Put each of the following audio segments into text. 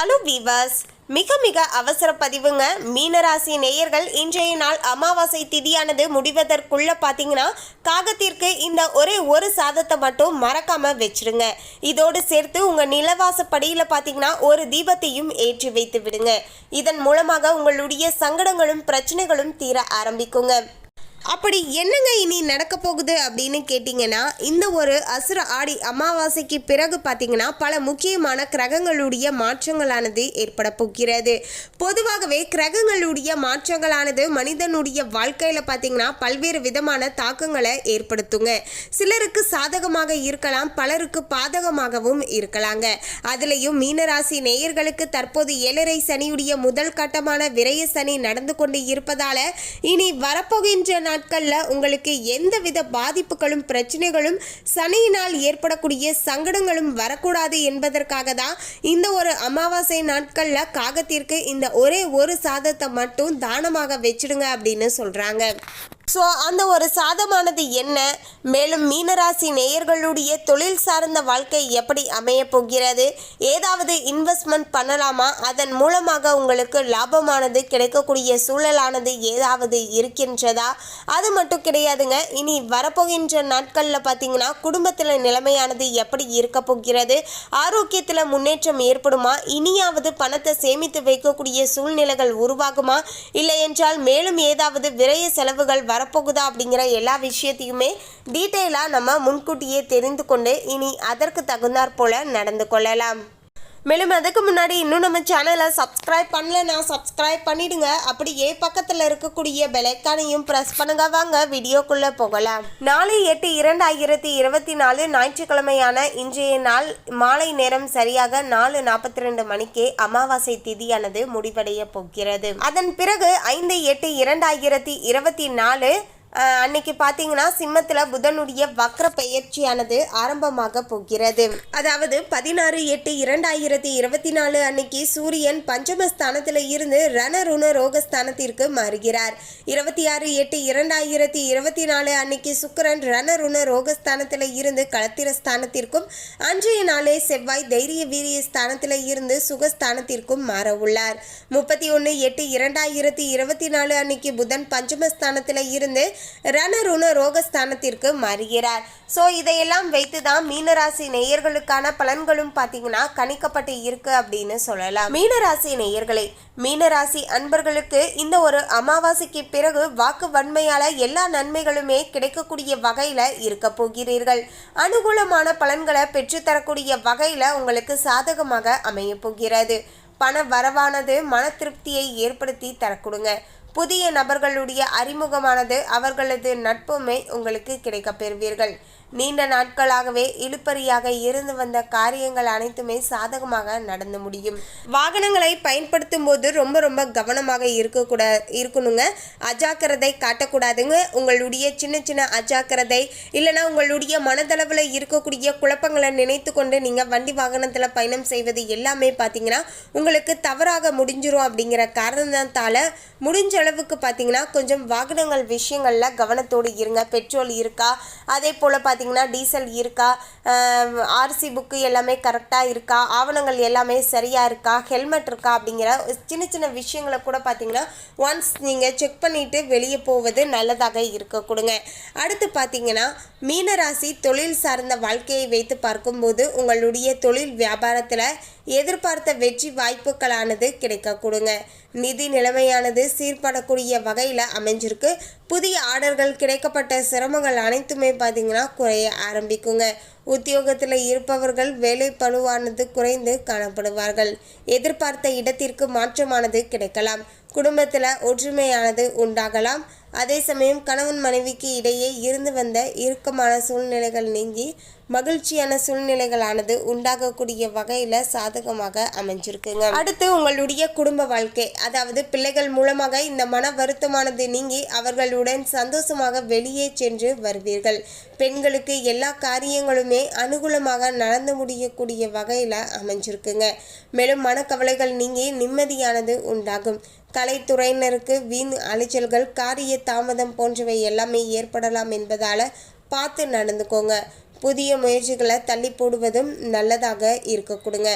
Hello viewers மிக மிக அவசர பதிவுங்க. மீனராசி நேயர்கள் இன்றைய நாள் அமாவாசை திதியானது முடிவதற்குள்ள பார்த்தீங்கன்னா காகத்திற்கு இந்த ஒரே ஒரு சாதத்தை மட்டும் மறக்காம வச்சிருங்க. இதோடு சேர்த்து உங்க நிலவாசப்படியில் பார்த்தீங்கன்னா ஒரு தீபத்தையும் ஏற்றி வைத்து விடுங்க. இதன் மூலமாக உங்களுடைய சங்கடங்களும் பிரச்சனைகளும் தீர ஆரம்பிக்குங்க. அப்படி என்னங்க இனி நடக்க போகுது அப்படின்னு கேட்டிங்கன்னா இந்த ஒரு அசுர ஆடி அமாவாசைக்கு பிறகு பார்த்தீங்கன்னா பல முக்கியமான கிரகங்களுடைய மாற்றங்களானது ஏற்பட போகிறது. பொதுவாகவே கிரகங்களுடைய மாற்றங்களானது மனிதனுடைய வாழ்க்கையில் பார்த்தீங்கன்னா பல்வேறு விதமான தாக்கங்களை ஏற்படுத்துங்க. சிலருக்கு சாதகமாக இருக்கலாம் பலருக்கு பாதகமாகவும் இருக்கலாங்க. அதுலேயும் மீனராசி நேயர்களுக்கு தற்போது ஏழரை சனியுடைய முதல் கட்டமான விரய சனி நடந்து கொண்டு இருப்பதால இனி வரப்போகின்ற நாட்களில் உங்களுக்கு எந்தவித பாதிப்புகளும் பிரச்சனைகளும் சனியினால் ஏற்படக்கூடிய சங்கடங்களும் வரக்கூடாது என்பதற்காக தான் இந்த ஒரு அமாவாசை நாட்களில் காகத்திற்கு இந்த ஒரே ஒரு சாதத்தை மட்டும் தானமாக வச்சிடுங்க அப்படின்னு சொல்கிறாங்க ஸோ அந்த ஒரு சாதமானது என்ன? மேலும் மீனராசி நேயர்களுடைய தொழில் சார்ந்த வாழ்க்கை எப்படி அமைய போகிறது? ஏதாவது இன்வெஸ்ட்மெண்ட் பண்ணலாமா? அதன் மூலமாக உங்களுக்கு லாபமானது கிடைக்கக்கூடிய சூழலானது ஏதாவது இருக்கின்றதா? அது மட்டும் கிடையாதுங்க. இனி வரப்போகின்ற நாட்களில் பார்த்தீங்கன்னா குடும்பத்தில் நிலைமையானது எப்படி இருக்க போகிறது? ஆரோக்கியத்தில் முன்னேற்றம் ஏற்படுமா? இனியாவது பணத்தை சேமித்து வைக்கக்கூடிய சூழ்நிலைகள் உருவாகுமா? இல்லை என்றால் மேலும் ஏதாவது விரைய செலவுகள் வரப்போகுதா அப்படிங்கிற எல்லா விஷயத்தையுமே டீட்டெயிலாக நம்ம முன்கூட்டியே தெரிந்து கொண்டு இனி அதற்கு தகுந்தாற் போல நடந்து கொள்ளலாம். மேலும் அதுக்கு முன்னாடி இன்னும் நம்ம சேனலை சப்ஸ்கிரைப் பண்ணலன்னா சப்ஸ்கிரைப் பண்ணிடுங்க. அப்படியே பக்கத்தில் இருக்கக்கூடிய பெலைக்கானையும் ப்ரெஸ் பண்ணுங்க. வாங்க வீடியோக்குள்ளே போகலாம். நாலு எட்டு இரண்டாயிரத்தி இருபத்தி நாலு ஞாயிற்றுக்கிழமையான இன்றைய நாள் மாலை நேரம் சரியாக நாலு நாற்பத்தி ரெண்டு மணிக்கே அமாவாசை திதியானது முடிவடைய போகிறது. அதன் பிறகு ஐந்து எட்டு இரண்டாயிரத்தி இருபத்தி நாலு அன்னைக்கு பார்த்தீங்கன்னா சிம்மத்தில் புதனுடைய வக்ர பெயர்ச்சியானது ஆரம்பமாக போகிறது. அதாவது பதினாறு எட்டு இரண்டாயிரத்தி இருபத்தி நாலு அன்னைக்கு சூரியன் பஞ்சமஸ்தானத்தில் இருந்து ரணருண ரோகஸ்தானத்திற்கு மாறுகிறார். இருபத்தி ஆறு எட்டு இரண்டாயிரத்தி இருபத்தி நாலு அன்னைக்கு சுக்கரன் ரணருண ரோகஸ்தானத்தில் இருந்து களத்திர ஸ்தானத்திற்கும் அன்றைய நாளே செவ்வாய் தைரிய வீரிய ஸ்தானத்தில் இருந்து சுகஸ்தானத்திற்கும் மாற உள்ளார் முப்பத்தி ஒன்று எட்டு இரண்டாயிரத்தி இருபத்தி நாலு அன்னைக்கு புதன் பஞ்சமஸ்தானத்தில் இருந்து ரணருண ரோகஸ்தானத்திற்கு மாறுகிறார். ஸோ இதையெல்லாம் வைத்து தான் மீனராசி நேயர்களுக்கான பலன்களும் பார்த்தீங்கன்னா கணிக்கப்பட்டு இருக்கு அப்படின்னு சொல்லலாம். மீனராசி நேயர்களே மீனராசி அன்பர்களுக்கு இந்த ஒரு அமாவாசைக்கு பிறகு வாக்கு வன்மையால் எல்லா நன்மைகளுமே கிடைக்கக்கூடிய வகையில் இருக்க போகிறீர்கள். அனுகூலமான பலன்களை பெற்றுத்தரக்கூடிய வகையில் உங்களுக்கு சாதகமாக அமைய போகிறது. பண வரவானது மன திருப்தியை ஏற்படுத்தி தரக்கூடுங்க புதிய நபர்களுடைய அறிமுகமானது அவர்களது நட்புமே உங்களுக்கு கிடைக்கப் பெறுவீர்கள். நீண்ட நாட்களாகவே இழுப்பறியாக இருந்து வந்த காரியங்கள் அனைத்துமே சாதகமாக நடந்து முடியும். வாகனங்களை பயன்படுத்தும் போது ரொம்ப ரொம்ப கவனமாக இருக்கக்கூட இருக்கணுங்க. அஜாக்கிரதை காட்டக்கூடாதுங்க. உங்களுடைய சின்ன சின்ன அஜாக்கிரதை இல்லைன்னா உங்களுடைய மனதளவில் இருக்கக்கூடிய குழப்பங்களை நினைத்து கொண்டு நீங்கள் வண்டி வாகனத்தில் பயணம் செய்வது எல்லாமே பார்த்தீங்கன்னா உங்களுக்கு தவறாக முடிஞ்சிரும் அப்படிங்கிற காரணத்தால் முடிஞ்ச அளவுக்கு பார்த்தீங்கன்னா கொஞ்சம் வாகனங்கள் விஷயங்களில் கவனத்தோடு இருங்க. பெட்ரோல் இருக்கா? அதே போல் பார்த்தீங்கன்னா டீசல் இருக்கா? ஆர்சி புக்கு எல்லாமே கரெக்டாக இருக்கா? ஆவணங்கள் எல்லாமே சரியாக இருக்கா? ஹெல்மெட் இருக்கா? அப்படிங்கிற சின்ன சின்ன விஷயங்களை கூட பார்த்தீங்கன்னா ஒன்ஸ் நீங்கள் செக் பண்ணிவிட்டு வெளியே போவது நல்லதாக இருக்க கொடுங்க. அடுத்து பார்த்தீங்கன்னா மீனராசி தொழில் சார்ந்த வாழ்க்கையை வைத்து பார்க்கும்போது உங்களுடைய தொழில் வியாபாரத்தில் எதிர்பார்த்த வெற்றி வாய்ப்புகளானது கிடைக்க கொடுங்க. நிதி நிலைமையானது சீர்படக்கூடிய வகையில் அமைஞ்சிருக்கு. புதிய ஆர்டர்கள் கிடைக்கப்பட்ட சிரமங்கள் அனைத்துமே பார்த்தீங்கன்னா குறைய ஆரம்பிக்குங்க. உத்தியோகத்தில் இருப்பவர்கள் வேலை பழுவானது குறைந்து காணப்படுவார்கள். எதிர்பார்த்த இடத்திற்கு மாற்றமானது கிடைக்கலாம். குடும்பத்தில் ஒற்றுமையானது உண்டாகலாம். அதே சமயம் கணவன் மனைவிக்கு இடையே இருந்து வந்த இறுக்கமான சூழ்நிலைகள் நீங்கி மகிழ்ச்சியான சூழ்நிலைகளானது உண்டாகக்கூடிய வகையில் சாதகமாக அமைஞ்சிருக்குங்க. அடுத்து உங்களுடைய குடும்ப வாழ்க்கை. அதாவது பிள்ளைகள் மூலமாக இந்த மன வருத்தமானது நீங்கி அவர்களுடன் சந்தோஷமாக வெளியே சென்று வருவீர்கள். பெண்களுக்கு எல்லா காரியங்களுமே அனுகூலமாக நடந்து முடியக்கூடிய வகையில் அமைஞ்சிருக்குங்க. மேலும் மனக்கவலைகள் நீங்கி நிம்மதியானது உண்டாகும். கலைத்துறையினருக்கு வீண் அலைச்சல்கள் காரிய தாமதம் போன்றவை எல்லாமே ஏற்படலாம் என்பதால் பார்த்து நடந்துக்கோங்க. புதிய முயற்சிகளை தள்ளி போடுவதும் நல்லதாக இருக்க கொடுங்க.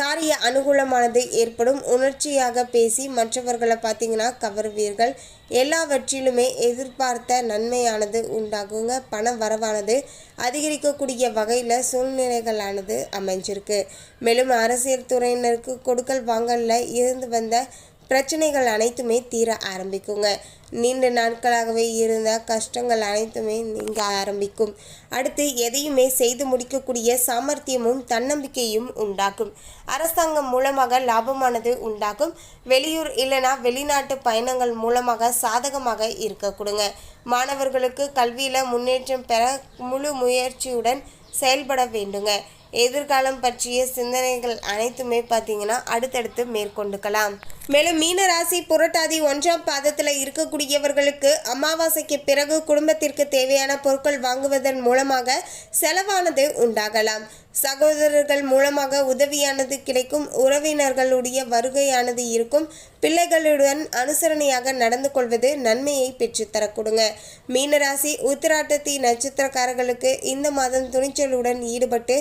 காரிய அனுகூலமானது ஏற்படும். உணர்ச்சியாக பேசி மற்றவர்களை பார்த்தீங்கன்னா கவருவீர்கள். எல்லாவற்றிலுமே எதிர்பார்த்த நன்மையானது உண்டாகுங்க. பண வரவானது அதிகரிக்கக்கூடிய வகையில் சூழ்நிலைகளானது அமைஞ்சிருக்கு. மேலும் அரசியல் துறையினருக்கு கொடுக்கல் வாங்கலில் இருந்து வந்த பிரச்சனைகள் அனைத்துமே தீர ஆரம்பிக்குங்க. நீண்ட நாட்களாகவே இருந்த கஷ்டங்கள் அனைத்துமே நீங்க ஆரம்பிக்கும். அடுத்து எதையுமே செய்து முடிக்கக்கூடிய சாமர்த்தியமும் தன்னம்பிக்கையும் உண்டாக்கும். அரசாங்கம் மூலமாக லாபமானது உண்டாகும் வெளியூர் இல்லைனா வெளிநாட்டு பயணங்கள் மூலமாக சாதகமாக இருக்க கொடுங்க. மாணவர்களுக்கு கல்வியில் முன்னேற்றம் பெற முழு முயற்சியுடன் செயல்பட வேண்டுங்க. எதிர்காலம் பற்றிய சிந்தனைகள் அனைத்துமே பார்த்தீங்கன்னா அடுத்தடுத்து மேற்கொண்டுக்கலாம். மேலும் மீன ராசி புரட்டாதி ஒன்றாம் பாதத்தில் இருக்கக்கூடியவர்களுக்கு அமாவாசைக்கு பிறகு குடும்பத்திற்கு தேவையான பொருட்கள் வாங்குவதன் மூலமாக செலவானது உண்டாகலாம். சகோதரர்கள் மூலமாக உதவியானது கிடைக்கும் உறவினர்களுடைய வருகையானது இருக்கும். பிள்ளைகளுடன் அனுசரணையாக நடந்து கொள்வது நன்மையை பெற்றுத்தரக்கூடுங்க மீனராசி உத்திராட்டத்தி நட்சத்திரக்காரர்களுக்கு இந்த மாதம் துணிச்சலுடன் ஈடுபட்டு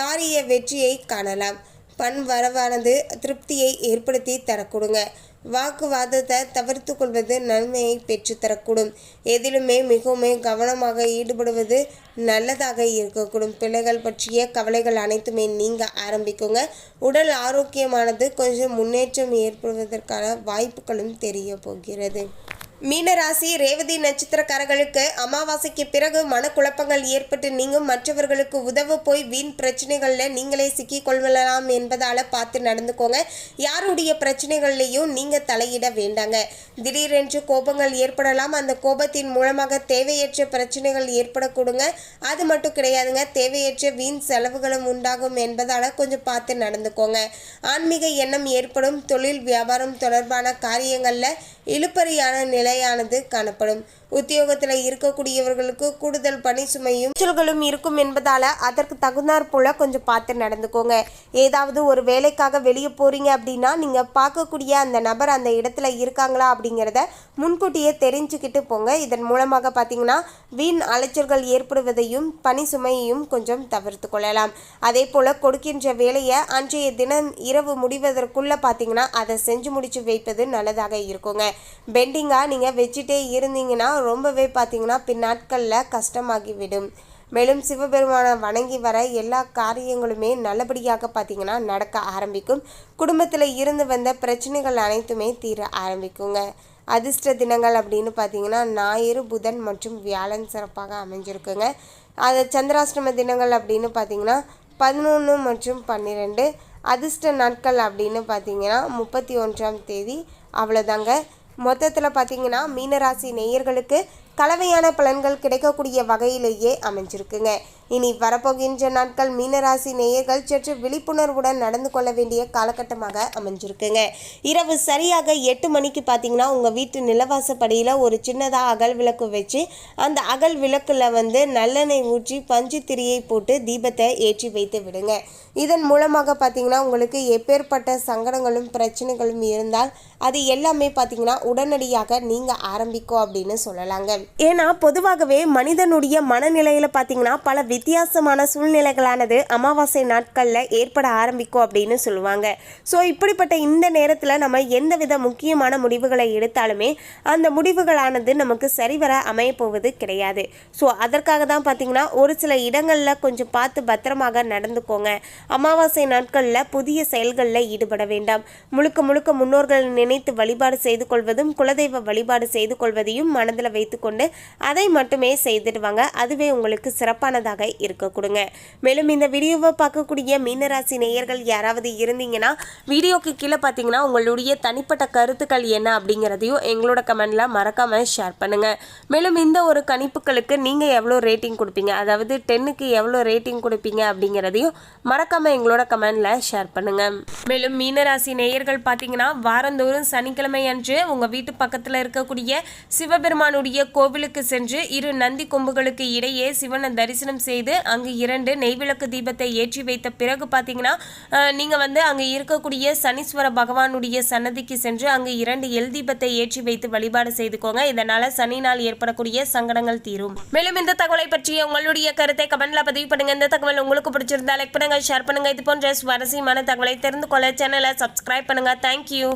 காரிய வெற்றியை காணலாம். பண் வரவானது திருப்தியை ஏற்படுத்தி தரக்கூடுங்க. வாக்குவாதத்தை தவிர்த்து கொள்வது நன்மையை பெற்றுத்தரக்கூடும் எதிலுமே மிகவும் கவனமாக ஈடுபடுவது நல்லதாக இருக்கக்கூடும். பிள்ளைகள் பற்றிய கவலைகள் அனைத்துமே நீங்க ஆரம்பிக்குங்க. உடல் ஆரோக்கியமானது கொஞ்சம் முன்னேற்றம் ஏற்படுவதற்கான வாய்ப்புகளும் தெரிய போகிறது. மீனராசி ரேவதி நட்சத்திரக்காரர்களுக்கு அமாவாசைக்கு பிறகு மனக்குழப்பங்கள் ஏற்பட்டு நீங்கும். மற்றவர்களுக்கு உதவ போய் வீண் பிரச்சனைகளில் நீங்களே சிக்கிக் கொள்ளலாம் என்பதால் பார்த்து நடந்துக்கோங்க. யாருடைய பிரச்சனைகள்லையும் நீங்கள் தலையிட வேண்டாங்க. திடீரென்று கோபங்கள் ஏற்படலாம். அந்த கோபத்தின் மூலமாக தேவையற்ற பிரச்சனைகள் ஏற்படக்கூடுங்க. அது மட்டும் கிடையாதுங்க. தேவையற்ற வீண் செலவுகளும் உண்டாகும் என்பதால் கொஞ்சம் பார்த்து நடந்துக்கோங்க. ஆன்மீக எண்ணம் ஏற்படும். தொழில் வியாபாரம் தொடர்பான காரியங்களில் இழுப்பறியான நிலையானது காணப்படும். உத்தியோகத்தில் இருக்கக்கூடியவர்களுக்கு கூடுதல் பணி சுமையும் குறைச்சல்களும் இருக்கும் என்பதால் அதற்கு தகுந்தாற் போல கொஞ்சம் பார்த்து நடந்துக்கோங்க. ஏதாவது ஒரு வேலைக்காக வெளியே போகிறீங்க அப்படின்னா நீங்கள் பார்க்கக்கூடிய அந்த நபர் அந்த இடத்துல இருக்காங்களா அப்படிங்கிறத முன்கூட்டியே தெரிஞ்சுக்கிட்டு போங்க. இதன் மூலமாக பார்த்தீங்கன்னா வீண் அலைச்சல்கள் ஏற்படுவதையும் பணி சுமையையும் கொஞ்சம் தவிர்த்து கொள்ளலாம். அதே போல் கொடுக்கின்ற வேலையை அன்றைய தினம் இரவு முடிவதற்குள்ளே பார்த்தீங்கன்னா அதை செஞ்சு முடிச்சு வைப்பது நல்லதாக இருக்குங்க. பெண்டிங்காக நீங்கள் வச்சுட்டே இருந்தீங்கன்னா ரொம்பவே பார்த்தீங்கன்னா பின்னாட்களில் கஷ்டமாகிவிடும். மேலும் சிவபெருமானை வணங்கி வர எல்லா காரியங்களுமே நல்லபடியாக பார்த்தீங்கன்னா நடக்க ஆரம்பிக்கும். குடும்பத்தில் இருந்து வந்த பிரச்சனைகள் அனைத்துமே தீர ஆரம்பிக்குங்க. அதிர்ஷ்ட தினங்கள் அப்படின்னு பார்த்தீங்கன்னா ஞாயிறு புதன் மற்றும் வியாழன் சிறப்பாக அமைஞ்சிருக்குங்க. அது சந்திராஷ்டம தினங்கள் அப்படின்னு பார்த்தீங்கன்னா பதினொன்று மற்றும் பன்னிரெண்டு. அதிர்ஷ்ட நாட்கள் அப்படின்னு பார்த்தீங்கன்னா முப்பத்தி ஒன்றாம் தேதி. அவ்வளோதாங்க மொத்தத்தில் பார்த்தீங்கன்னா மீனராசி நேயர்களுக்கு கலவையான பலன்கள் கிடைக்கக்கூடிய வகையிலேயே அமைஞ்சிருக்குங்க. இனி வரப்போகின்ற நாட்கள் மீனராசி நேயர்கள் சற்று விழிப்புணர்வுடன் நடந்து கொள்ள வேண்டிய காலகட்டமாக அமைஞ்சிருக்குங்க. இரவு சரியாக எட்டு மணிக்கு பார்த்தீங்கன்னா உங்கள் வீட்டு நிலவாசப்படியில் ஒரு சின்னதாக அகல் விளக்கு வச்சு அந்த அகல் விளக்கில் வந்து நல்லெண்ணெய் ஊற்றி பஞ்சு திரியை போட்டு தீபத்தை ஏற்றி வைத்து விடுங்க. இதன் மூலமாக பார்த்தீங்கன்னா உங்களுக்கு எப்பேற்பட்ட சங்கடங்களும் பிரச்சனைகளும் இருந்தால் அது எல்லாமே பார்த்தீங்கன்னா உடனடியாக நீங்கள் ஆரம்பிக்கும் அப்படின்னு சொல்லலாங்க. ஏன்னா பொதுவாகவே மனிதனுடைய மனநிலையில் பார்த்தீங்கன்னா பல வித்தியாசமான சூழ்நிலைகளானது அமாவாசை நாட்களில் ஏற்பட ஆரம்பிக்கும் அப்படின்னு சொல்லுவாங்க. ஸோ இப்படிப்பட்ட இந்த நேரத்தில் நம்ம எந்தவித முக்கியமான முடிவுகளை எடுத்தாலுமே அந்த முடிவுகளானது நமக்கு சரிவர அமையப்போவது கிடையாது. ஸோ அதற்காக தான் பார்த்தீங்கன்னா ஒரு சில இடங்களில் கொஞ்சம் பார்த்து பத்திரமாக நடந்துக்கோங்க. அமாவாசை நாட்களில் புதிய செயல்களில் ஈடுபட வேண்டாம். முழுக்க முழுக்க முன்னோர்கள் நினைத்து வழிபாடு செய்து கொள்வதும் குலதெய்வ வழிபாடு செய்து கொள்வதையும் மனதில் கொண்டு அதை மட்டுமே செய்துடுவாங்க. அதுவே உங்களுக்கு சிறப்பானதாக இருக்க கொடுங்க. மேலும் இந்த வீடியோவை பார்க்கக்கூடிய மீனராசி நேயர்கள் யாராவது இருந்தீங்கன்னா வீடியோக்கு கீழே பார்த்தீங்கன்னா உங்களுடைய தனிப்பட்ட கருத்துக்கள் என்ன அப்படிங்கிறதையும் எங்களோட கமெண்டில் மறக்காம ஷேர் பண்ணுங்க. மேலும் இந்த ஒரு கணிப்புகளுக்கு நீங்கள் எவ்வளோ ரேட்டிங் கொடுப்பீங்க? அதாவது டென்னுக்கு எவ்வளோ ரேட்டிங் கொடுப்பீங்க அப்படிங்கிறதையும் மறக்காம எங்களோட கமெண்டில் ஷேர் பண்ணுங்க. மேலும் மீனராசி நேயர்கள் பார்த்தீங்கன்னா வாரந்தோறும் சனிக்கிழமை அன்று உங்கள் வீட்டு பக்கத்தில் இருக்கக்கூடிய சிவபெருமானுடைய கோவிலுக்கு சென்று இரு நந்தி கொம்புகளுக்கு இடையே சிவனை தரிசனம் செய்து அங்கு இரண்டு நெய்விளக்கு தீபத்தை ஏற்றி வைத்த பிறகு பார்த்தீங்கன்னா நீங்கள் வந்து அங்கு இருக்கக்கூடிய சனீஸ்வர பகவானுடைய சன்னதிக்கு சென்று அங்கு இரண்டு எல் தீபத்தை ஏற்றி வைத்து வழிபாடு செய்துக்கோங்க. இதனால சனினால் ஏற்படக்கூடிய சங்கடங்கள் தீரும். மேலும் இந்த தகவலை பற்றிய உங்களுடைய கருத்தை கமெண்ட்ல பதிவு பண்ணுங்க. இந்த தகவல் உங்களுக்கு பிடிச்சிருந்தா லைக் பண்ணுங்க ஷேர் பண்ணுங்க. இது போன்ற சுவாரஸ்யமான தகவலை தெரிந்து கொள்ள சேனலை சப்ஸ்கிரைப் பண்ணுங்க. தேங்க்யூ